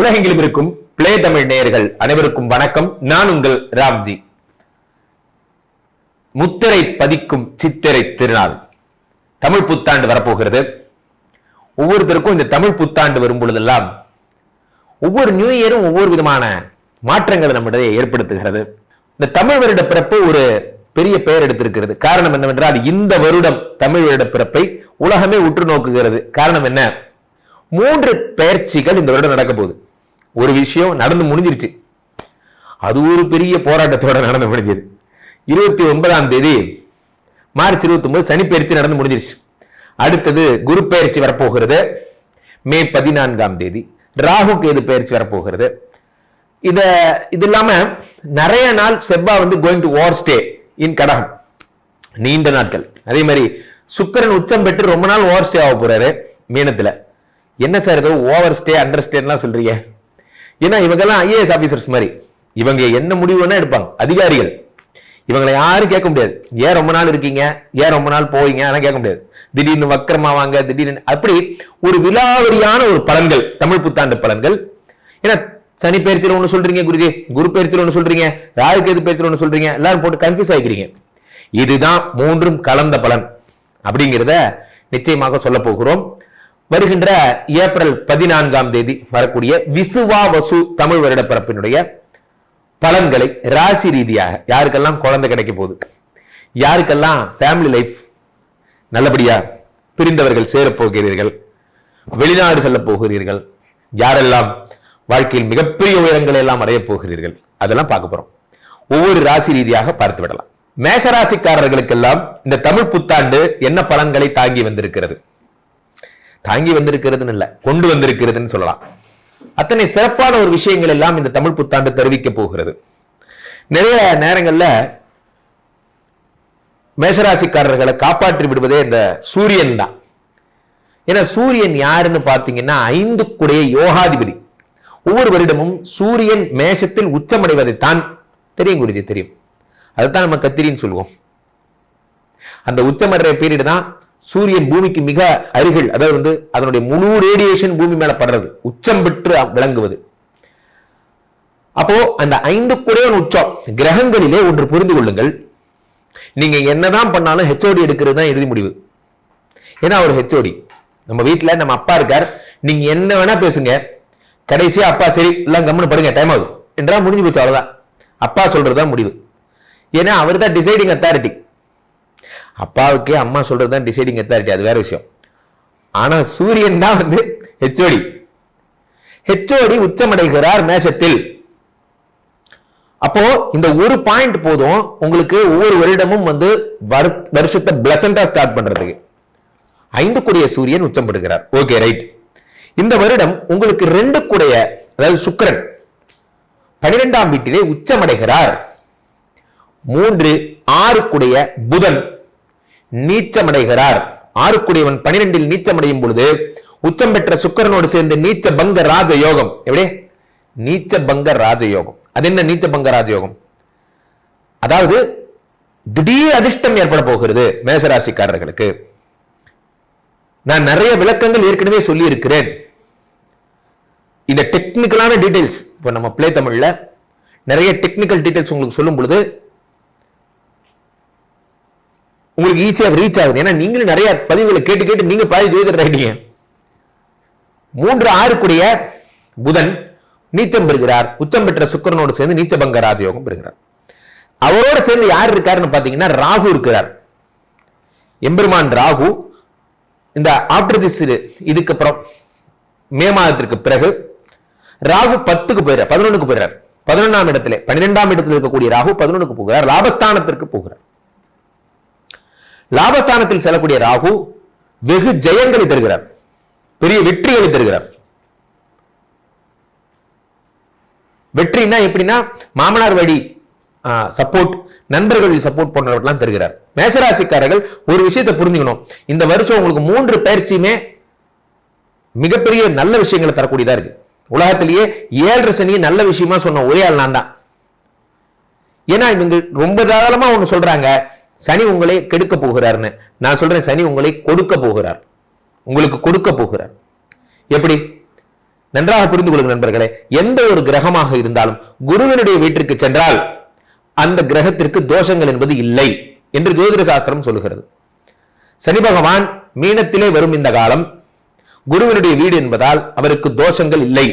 உலகெங்கிலும் இருக்கும் பிளே தமிழ் நேயர்கள் அனைவருக்கும் வணக்கம். நான் உங்கள் ராம்ஜி. முத்திரை பதிக்கும் சித்திரை திருநாள். தமிழ் புத்தாண்டு வரப்போகிறது. ஒவ்வொருத்தருக்கும் இந்த தமிழ் புத்தாண்டு வரும் பொழுதெல்லாம் ஒவ்வொரு நியூ இயரும் ஒவ்வொரு விதமான மாற்றங்களை நம்மிடையே ஏற்படுத்துகிறது. இந்த தமிழ் வருட பிறப்பு ஒரு பெரிய பெயர் எடுத்திருக்கிறது. காரணம் என்னவென்றால் இந்த வருடம் தமிழ் வருட பிறப்பை உலகமே உற்று நோக்குகிறது. காரணம் என்ன? மூன்று பெயர்ச்சிகள் இந்த வருடம் நடக்க போகுது. ஒரு விஷயம் நடந்து முடிஞ்சிருச்சு. அது ஒரு பெரிய போராட்டத்தோட நடந்து முடிஞ்சது. இருபத்தி ஒன்பதாம் தேதி மார்ச் இருபத்தி ஒன்பது சனி பயிற்சி நடந்து முடிஞ்சிருச்சு. அடுத்தது குரு பயிற்சி வரப்போகிறது. மே பதினான்காம் தேதி ராகு கேது பயிற்சி வரப்போகிறது. இத இது இல்லாம நிறைய நாள் செவ்வா வந்து going to over stay in கடகம். நீண்ட நாட்கள். அதே மாதிரி சுக்கரன் உச்சம் பெற்று ரொம்ப நாள் ஓவர் ஸ்டே ஆக போறாரு. மீனத்துல. என்ன சார் ஏதோ ஓவர் ஸ்டே அண்டர் ஸ்டேலாம் சொல்றீங்க. ஏன்னா இவங்கெல்லாம் ஐஏஎஸ் ஆபீசர்ஸ் மாதிரி. இவங்க என்ன முடிவு வேணா எடுப்பாங்க. அதிகாரிகள். இவங்களை யாரும் கேட்க முடியாது. ஏன் ரொம்ப நாள் இருக்கீங்க? ஏன் ரொம்ப நாள் போவீங்க? அதெல்லாம் கேட்க முடியாது. திடீர்னு வக்கரமா வாங்க திடீர்னு அப்படி ஒரு விலாவரியான ஒரு பலன்கள் தமிழ் புத்தாண்டு பலன்கள். ஏன்னா சனி பயிற்சியில் ஒன்று சொல்றீங்க குருஜி குரு பயிற்சியில் ஒன்று சொல்றீங்க ராகு கேது பயிற்சியில் சொல்றீங்க எல்லாரும் போட்டு கன்ஃபியூஸ் ஆகிக்கிறீங்க இதுதான் மூன்றும் கலந்த பலன். அப்படிங்கிறத நிச்சயமாக சொல்ல போகிறோம். வருகின்ற ஏப்ரல் பதினான்காம் தேதி வரக்கூடிய விசுவா வசு தமிழ் வருடப்பிறப்பினுடைய பலன்களை ராசி ரீதியாக யாருக்கெல்லாம் குழந்தை கிடைக்க போகுது? யாருக்கெல்லாம் ஃபேமிலி லைஃப் நல்லபடியா பிரிந்தவர்கள் சேரப் போகிறீர்கள் வெளிநாடு செல்ல போகிறீர்கள்? யாரெல்லாம் வாழ்க்கையில் மிகப்பெரிய உயரங்களை எல்லாம் அடைய போகிறீர்கள்? அதெல்லாம் பார்க்க போறோம். ஒவ்வொரு ராசி ரீதியாக பார்த்து விடலாம். மேஷராசிக்காரர்களுக்கெல்லாம் இந்த தமிழ் புத்தாண்டு என்ன பலன்களை தாங்கி வந்திருக்கிறது? தாங்கி வந்திருக்கிறதுன்னு இல்லை கொண்டு வந்திருக்கிறதுன்னு சொல்லலாம். அத்தனை சிறப்பான ஒரு விஷயங்கள் எல்லாம் இந்த தமிழ் புத்தாண்டு தெரிவிக்க போகிறது. நிறைய நேரங்களில் மேஷராசிக்காரர்களை காப்பாற்றி விடுவதே இந்த சூரியன் தான். ஏன்னா சூரியன் யாருன்னு பார்த்தீங்கன்னா ஐந்து குடைய யோகாதிபதி. ஒவ்வொரு வருடமும் சூரியன் மேஷத்தில் உச்சமடைவதைத்தான் தெரியும் குருஜி தெரியும். அதுதான் நம்ம கத்திரின்னு சொல்லுவோம். அந்த உச்சமடைய பீரியட் தான் சூரியன் பூமிக்கு மிக அருகில் அதாவது வந்து அதனுடைய முழு ரேடியேஷன் பூமி மேல படுறது உச்சம் பெற்று விளங்குவது. அப்போ அந்த ஐந்து குறைவன் உச்சம் கிரகங்களிலே ஒன்று புரிந்து கொள்ளுங்கள். நீங்க என்னதான் பண்ணாலும் ஹெச்ஓடி எடுக்கிறது தான் இறுதி முடிவு. ஏன்னா அவர் ஹெச்ஓடி நம்ம வீட்டுல நம்ம அப்பா இருக்கார். நீங்க என்ன வேணா பேசுங்க. கடைசியா அப்பா சரி எல்லாம் கம்முன்னு படுங்க டைம் ஆகுது. என்றா முடிஞ்சு போச்சு அவ்வளவுதான். அப்பா சொல்றது தான் முடிவு. ஏன்னா அவர் தான் டிசைடிங் அத்தாரிட்டி அப்பாவுக்கே அம்மா சொல்றது தான் டிசைடிங் அத்தாரிட்டி அது வேற விஷயம். ஆனா சூரியன் தான் வந்து ஹெச்ஓடி ஹெச்ஓடி உச்சமடைகிறார் மேஷத்தில். அப்போ இந்த ஒரு பாயிண்ட் போதும் உங்களுக்கு ஒவ்வொரு வருடமும் வந்து வரு- வருஷத்தை பிளசண்டா ஸ்டார்ட் பண்றதுக்கு. ஐந்து கூடிய சூரியன் உச்சம் பெறுகிறார் ஓகே ரைட் இந்த வருடம் உங்களுக்கு ரெண்டு கூடைய அதாவது சுக்கரன் பனிரெண்டாம் வீட்டிலே உச்சமடைகிறார். மூன்று ஆறு கூடைய புதன் நீச்சமடைகிறார். ஆறுக்குடியவன் பனிரெண்டில் நீச்சமடையும் பொழுது உச்சம் பெற்ற சுக்கரனோடு சேர்ந்து நீச்ச பங்க ராஜ யோகம் எப்படி? நீச்ச பங்க ராஜ யோகம் அது என்ன நீச்ச பங்க ராஜ யோகம் அதாவது திடீர் அதிர்ஷ்டம் ஏற்பட போகிறது மேசராசிக்காரர்களுக்கு. நான் நிறைய விளக்கங்கள் ஏற்கனவே சொல்லி இருக்கிறேன் இந்த டெக்னிக்கலான டீடைல்ஸ் இப்போ நம்ம பிளே தமிழ்ல நிறைய டெக்னிக்கல் டீடைல்ஸ் உங்களுக்கு சொல்லும் பொழுது உங்களுக்கு ஈஸியா ரீச் ஆகுது. ஏன்னா நீங்களும் நிறைய பதிவுகளை கேட்டு கேட்டு நீங்க பாதி ஜோதிடர் ஆகிட்டீங்க மூன்று ஆறுக்குரிய புதன் நீச்சம் பெறுகிறார். உச்சம் பெற்ற சுக்கரனோடு சேர்ந்து நீச்சபங்க ராஜயோகம் பெறுகிறார். அவரோட சேர்ந்து யார் இருக்காருன்னு பார்த்தீங்கன்னா ராகு இருக்கிறார். எம்பெருமான் ராகு. இந்த ஆப்டர் திஸ் இதுக்கு அப்புறம் மே மாதத்திற்கு பிறகு ராகு பத்துக்கு போயிடுறார் பதினொன்றுக்கு போயிறார் பதினொன்றாம் இடத்துல பன்னிரெண்டாம் இடத்தில் இருக்கக்கூடிய ராகு பதினொன்றுக்கு போகிறார். லாபஸ்தானத்திற்கு போகிறார். லாபஸ்தானத்தில் செல்லக்கூடிய ராகு வெகு ஜெயங்களை தருகிறார். பெரிய வெற்றிகளை தருகிறார். வெற்றினா எப்படின்னா மாமனார் வழி சப்போர்ட் நண்பர்கள் சப்போர்ட் போன்றவற்றெல்லாம் தருகிறார். மேசராசிக்காரர்கள் ஒரு விஷயத்தை புரிஞ்சுக்கணும். இந்த வருஷம் உங்களுக்கு மூன்று பயிற்சியுமே மிகப்பெரிய நல்ல விஷயங்களை தரக்கூடியதா இருக்கு. உலகத்திலேயே ஏழரை சனியை நல்ல விஷயமா சொன்ன ஒரே ஆள் நான் தான். ஏன்னா இவங்க ரொம்ப தாராளமா ஒண்ணு சொல்றாங்க. சனி உங்களை கெடுக்க போகிறார்னு. நான் சொல்றேன் சனி உங்களை கொடுக்க போகிறார். உங்களுக்கு கொடுக்க போகிறார். எப்படி? நன்றாக புரிந்து கொள்ளுங்க நண்பர்களே எந்த ஒரு கிரகமாக இருந்தாலும் குருவினுடைய வீட்டிற்கு சென்றால் அந்த கிரகத்திற்கு தோஷங்கள் என்பது இல்லை என்று ஜோதிட சாஸ்திரம் சொல்லுகிறது சனி பகவான் மீனத்திலே வரும் இந்த காலம் குருவினுடைய வீடு என்பதால் அவருக்கு தோஷங்கள் இல்லை.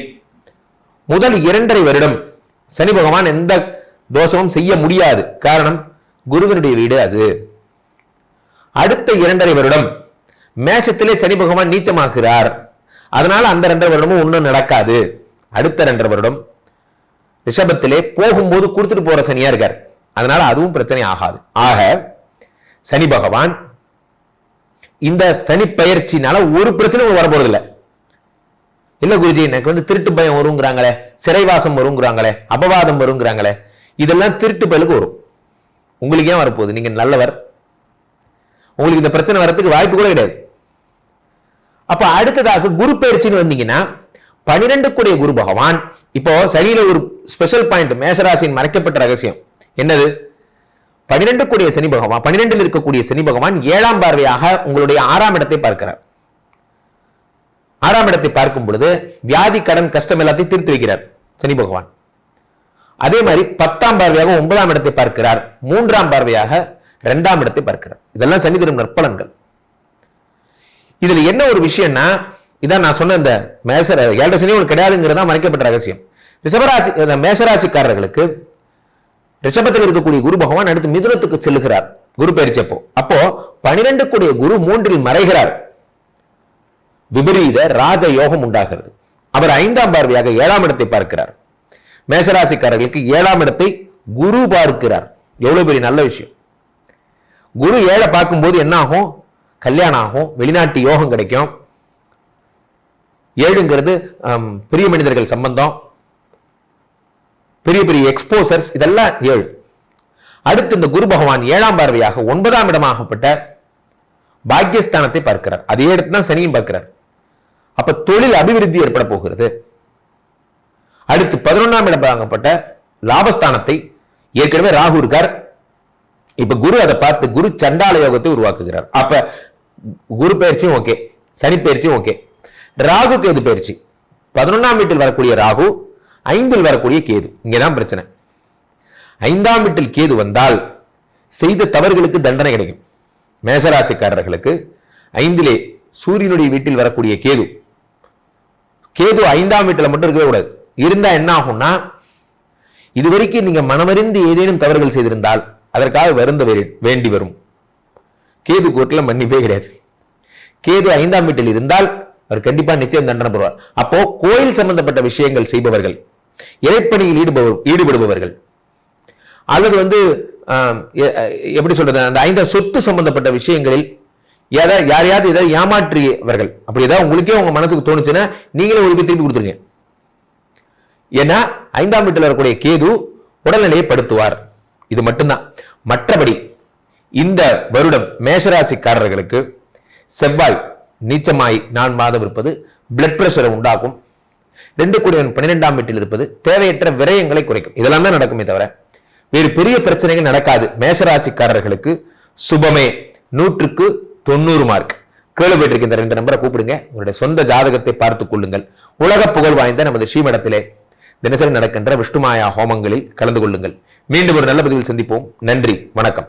முதல் இரண்டரை வருடம் சனி பகவான் எந்த தோஷமும் செய்ய முடியாது. காரணம் குருவினுடைய வீடு அது. அடுத்த இரண்டரை வருடம் மேஷத்திலே சனி பகவான் நீச்சமாகிறார். அதனால அந்த ரெண்டரை வருடமும் ஒன்றும் நடக்காது. அடுத்த ரெண்டரை வருடம் ரிஷபத்திலே போகும்போது கொடுத்துட்டு போற சனியா இருக்கார். அதனால அதுவும் பிரச்சனை ஆகாது. ஆக சனி பகவான் இந்த சனி பயிற்சினால ஒரு பிரச்சனையும் வரப்போறது இல்லை இல்ல குருஜி எனக்கு வந்து திருட்டு பயம் வருங்கிறாங்களே சிறைவாசம் வருங்கிறாங்களே அபவாதம் வருங்கிறாங்களே இதெல்லாம் திருட்டு பயலுக்கு வரும். உங்களுக்கு ஏன் வரப்போகுது. நீங்க நல்லவர். உங்களுக்கு இந்த பிரச்சனை வரத்துக்கு வாய்ப்பு கூட கிடையாது. அப்ப அடுத்ததாக குரு பயிற்சின்னு வந்தீங்கன்னா பனிரெண்டு கூடிய குரு பகவான். இப்போ சனியில ஒரு ஸ்பெஷல் பாயிண்ட் மேஷராசின் மறைக்கப்பட்ட ரகசியம். என்னது? பனிரெண்டு கூடிய சனி பகவான் பனிரெண்டில் இருக்கக்கூடிய சனி பகவான் ஏழாம் பார்வையாக உங்களுடைய ஆறாம் இடத்தை பார்க்கிறார். ஆறாம் இடத்தை பார்க்கும் பொழுது வியாதி கடன் கஷ்டம் எல்லாத்தையும் தீர்த்து வைக்கிறார் சனி பகவான். அதே மாதிரி பத்தாம் பார்வையாக ஒன்பதாம் இடத்தை பார்க்கிறார். மூன்றாம் பார்வையாக இரண்டாம் இடத்தை பார்க்கிறார். இதெல்லாம் சனி தரும் நற்பலன்கள். இதுல என்ன ஒரு விஷயம்னா இதான் நான் சொன்ன இந்த மேசர ஏழரை சனி ஒன்று கிடையாதுங்கிறதா மறைக்கப்பட்ட ரகசியம். ரிஷபராசி மேசராசிக்காரர்களுக்கு ரிஷபத்தில் இருக்கக்கூடிய குரு பகவான் அடுத்து மிதுனத்துக்கு செல்லுகிறார். குரு பயிற்சி அப்போ. அப்போ பனிரெண்டு கூடிய குரு மூன்றில் மறைகிறார். விபரீத ராஜ யோகம் உண்டாகிறது. அவர் ஐந்தாம் பார்வையாக ஏழாம் இடத்தை பார்க்கிறார். மேசராசிக்காரர்களுக்கு ஏழாம் இடத்தை குரு பார்க்கிறார். எவ்வளவு பெரிய நல்ல விஷயம். குரு ஏழை பார்க்கும்போது என்ன ஆகும் கல்யாணம் ஆகும் வெளிநாட்டு யோகம் கிடைக்கும். ஏழுங்கிறது பெரிய மனிதர்கள் சம்பந்தம். பெரிய பெரிய எக்ஸ்போசர்ஸ் இதெல்லாம் ஏழு. அடுத்து இந்த குரு பகவான் ஏழாம் பார்வையாக ஒன்பதாம் இடமாகப்பட்ட பாக்கியஸ்தானத்தை பார்க்கிறார். அதே இடத்து தான் சனியும் பார்க்கிறார். அப்ப தொழில் அபிவிருத்தி ஏற்பட போகிறது. அடுத்து பதினொன்றாம் இடம் வாங்கப்பட்ட லாபஸ்தானத்தை ஏற்கனவே ராகு இருக்கார். இப்ப குரு அதை பார்த்து குரு சண்டால யோகத்தை உருவாக்குகிறார். அப்ப குரு பயிற்சியும் ஓகே சனி பயிற்சியும் ஓகே ராகு கேது பயிற்சி. பதினொன்றாம் வீட்டில் வரக்கூடிய ராகு ஐந்தில் வரக்கூடிய கேது. இங்கதான் பிரச்சனை. ஐந்தாம் வீட்டில் கேது வந்தால் செய்த தவறுகளுக்கு தண்டனை கிடைக்கும். மேசராசிக்காரர்களுக்கு ஐந்திலே சூரியனுடைய வீட்டில் வரக்கூடிய கேது. கேது ஐந்தாம் வீட்டில் மட்டும் இருக்கவே கூடாது. இருந்தா என்ன ஆகும்னா இதுவரைக்கும் நீங்க மனமறிந்து ஏதேனும் தவறுகள் செய்திருந்தால் அதற்காக வருந்த வேண்டி வரும். கேது கோர்ட்டில் மன்னிப்பே கிடையாது. கேது ஐந்தாம் வீட்டில் இருந்தால் அவர் கண்டிப்பா நிச்சயம் தண்டனை பெறுவார். அப்போ கோயில் சம்பந்தப்பட்ட விஷயங்கள் செய்பவர்கள் இறைப்பணியில் ஈடுபவர் ஈடுபடுபவர்கள் அல்லது வந்து எப்படி சொல்றது அந்த ஐந்து சொத்து சம்பந்தப்பட்ட விஷயங்களில் எதை யாரையாவது இதை ஏமாற்றியவர்கள் அப்படி ஏதாவது உங்களுக்கே உங்க மனசுக்கு தோணுச்சுன்னா நீங்களே ஒரு திருப்பி கொடுத்துருங்க. ஏன்னா ஐந்தாம் வீட்டில் வரக்கூடிய கேது உடல்நிலையை படுத்துவார் இது மட்டும்தான். மற்றபடி இந்த வருடம் மேஷராசிக்காரர்களுக்கு செவ்வாய் நீச்சமாய் நான் மாதம் இருப்பது பிளட் பிரஷரை உண்டாக்கும். ரெண்டு கூடியவன் பன்னிரெண்டாம் வீட்டில் இருப்பது தேவையற்ற விரயங்களை குறைக்கும். இதெல்லாம் தான் நடக்குமே தவிர வேறு பெரிய பிரச்சனைகள் நடக்காது. மேஷராசிக்காரர்களுக்கு சுபமே நூற்றுக்கு தொண்ணூறு மார்க் கேள்விப்பட்டிருக்க இந்த ரெண்டு நம்பரை கூப்பிடுங்க. உங்களுடைய சொந்த ஜாதகத்தை பார்த்துக் கொள்ளுங்கள். உலக புகழ் வாய்ந்த நமது ஸ்ரீமடத்திலே தினசரி நடக்கின்ற விஷ்ணுமாயா ஹோமங்களில் கலந்து கொள்ளுங்கள். மீண்டும் ஒரு நல்ல பதிவில் சந்திப்போம். நன்றி. வணக்கம்.